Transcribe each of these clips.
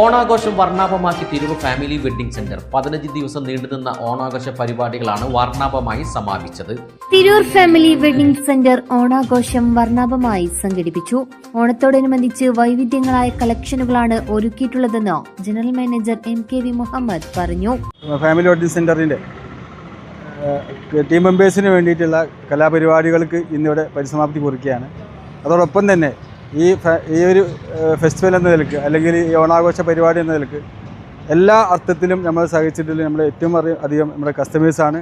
ഓണാഘോഷം വർണാഭമാക്കി തിരുവ് ഫാമിലി വെഡിംഗ് സെന്റർ. പതിനഞ്ച് ദിവസം നീണ്ടുനിന്ന ഓണാഘോഷ പരിപാടികളാണ് വർണാഭമായി സമാപിച്ചത്. തിരൂർ ഫാമിലി വെഡിംഗ് സെന്റർ ഓണാഘോഷം വർണാഭമായി സംഘടിപ്പിച്ചു. ഓണത്തോടനുബന്ധിച്ച് വൈവിധ്യങ്ങളായ കളക്ഷനുകളാണ് ഒരുക്കിയിട്ടുള്ളതെന്ന് general manager M K V Muhammad പറഞ്ഞു. ഫാമിലി വെഡിംഗ് സെന്ററിന്റെ ടീം മെമ്പേഴ്സിന് വേണ്ടിയിട്ടുള്ള കലാപരിപാടികൾക്ക് ഇന്നിവിടെ പരിസമാപ്തി കുറിക്കുകയാണ്. അതോടൊപ്പം തന്നെ ഈ ഈ ഒരു ഫെസ്റ്റിവൽ എന്ന നിലയ്ക്ക് അല്ലെങ്കിൽ ഈ ഓണാഘോഷ പരിപാടി എന്ന നിലയ്ക്ക് എല്ലാ അർത്ഥത്തിലും നമ്മൾ സഹിച്ചിട്ടില്ല നമ്മൾ ഏറ്റവും അധികം നമ്മുടെ കസ്റ്റമേഴ്സാണ്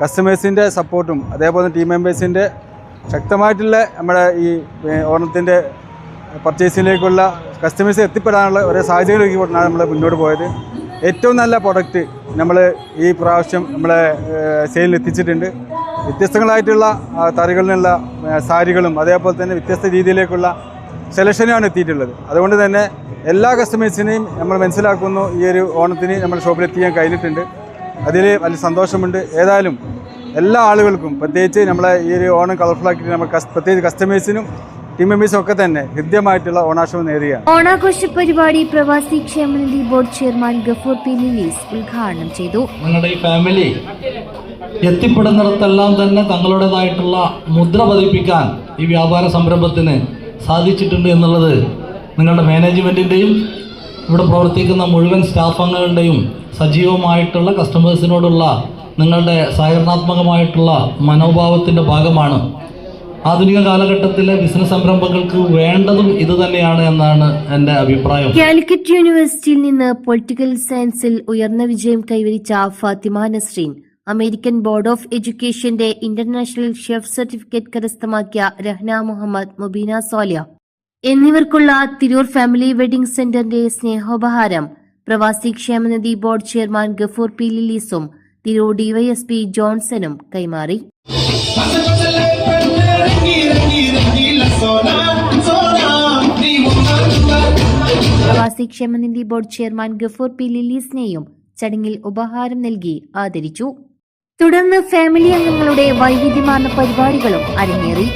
കസ്റ്റമേഴ്സിന്റെ സപ്പോർട്ടും അതേപോലെ ടീം മെമ്പേഴ്സിന്റെ ശക്തമായിട്ടുള്ള നമ്മുടെ ഈ ഓണത്തിന്റെ പർച്ചേസിങ്ങിലേക്കുള്ള കസ്റ്റമേഴ്സ് എത്തിപ്പെടാനുള്ള ഒരു സാഹചര്യം ഒരുക്കിക്കൊണ്ടാണ് നമ്മൾ മുന്നോട്ട് പോയത്. ഏറ്റവും നല്ല പ്രൊഡക്റ്റ് നമ്മൾ ഈ പ്രാവശ്യം നമ്മളെ സെയിലിൽ എത്തിച്ചിട്ടുണ്ട്. വ്യത്യസ്തങ്ങളായിട്ടുള്ള ആ, സാരികളും അതേപോലെ തന്നെ വ്യത്യസ്ത രീതിയിലേക്കുള്ള സെലക്ഷനാണ് എത്തിയിട്ടുള്ളത്. അതുകൊണ്ട് തന്നെ എല്ലാ കസ്റ്റമേഴ്സിനെയും നമ്മൾ മനസ്സിലാക്കുന്നു ഈ ഒരു ഓണത്തിന് നമ്മൾ ഷോപ്പിൽ എത്തിക്കാൻ കഴിഞ്ഞിട്ടുണ്ട്. അതിൽ വലിയ സന്തോഷമുണ്ട്. ഏതായാലും എല്ലാ ആളുകൾക്കും പ്രത്യേകിച്ച് നമ്മളെ ഈ ഒരു ഓണം കളർഫുൾ നമ്മൾ പ്രത്യേകിച്ച് കസ്റ്റമേഴ്സിനും ടീം മെമ്പേഴ്സും ഒക്കെ തന്നെ ഹൃദ്യമായിട്ടുള്ള ഓണാശം നേരുകയാണ്. ഓണാഘോഷ പരിപാടി പ്രവാസി ക്ഷേമനിധി board chairman Gafoor P Lilis ഉദ്ഘാടനം ചെയ്തു. നിങ്ങളുടെ ഈ ഫാമിലി എത്തിപ്പെടുന്നിടത്തെല്ലാം തന്നെ തങ്ങളുടേതായിട്ടുള്ള മുദ്ര പതിപ്പിക്കാൻ ഈ വ്യാപാര സംരംഭത്തിന് സാധിച്ചിട്ടുണ്ട് എന്നുള്ളത് നിങ്ങളുടെ മാനേജ്മെന്റിന്റെയും ഇവിടെ പ്രവർത്തിക്കുന്ന മുഴുവൻ സ്റ്റാഫ് അംഗങ്ങളുടെയും സജീവമായിട്ടുള്ള കസ്റ്റമേഴ്സിനോടുള്ള നിങ്ങളുടെ സഹകരണാത്മകമായിട്ടുള്ള മനോഭാവത്തിന്റെ ഭാഗമാണ്. ആധുനിക കാലഘട്ടത്തിലെ ബിസിനസ് സംരംഭങ്ങൾക്ക് വേണ്ടതും ഇത് തന്നെയാണ് എന്നാണ് എന്റെ അഭിപ്രായം. കാലിക്കറ്റ് യൂണിവേഴ്സിറ്റിയിൽ നിന്ന് പൊളിറ്റിക്കൽ സയൻസിൽ ഉയർന്ന വിജയം കൈവരിച്ച Fathima Nasreen American board of എഡ്യൂക്കേഷന്റെ international chef certificate കരസ്ഥമാക്കിയ രഹ്ന മുഹമ്മദ് മുബീന സോലിയ എന്നിവർക്കുള്ള തിരൂർ ഫാമിലി വെഡിംഗ് സെന്ററിന്റെ സ്നേഹോപഹാരം പ്രവാസി ക്ഷേമനിധി ബോർഡ് ചെയർമാൻ ഗഫൂർ പി ലിലീസും തിരൂർ ഡിവൈഎസ്പി ജോൺസണും കൈമാറി. പ്രവാസി ക്ഷേമനിധി ബോർഡ് ചെയർമാൻ ഗഫൂർ പി ലിലീസിനെയും ചടങ്ങിൽ ഉപഹാരം നൽകി ആദരിച്ചു. തുടർന്ന് ഫാമിലി അംഗങ്ങളുടെ വൈവിധ്യമാർന്ന പരിപാടികളും അരങ്ങേറി.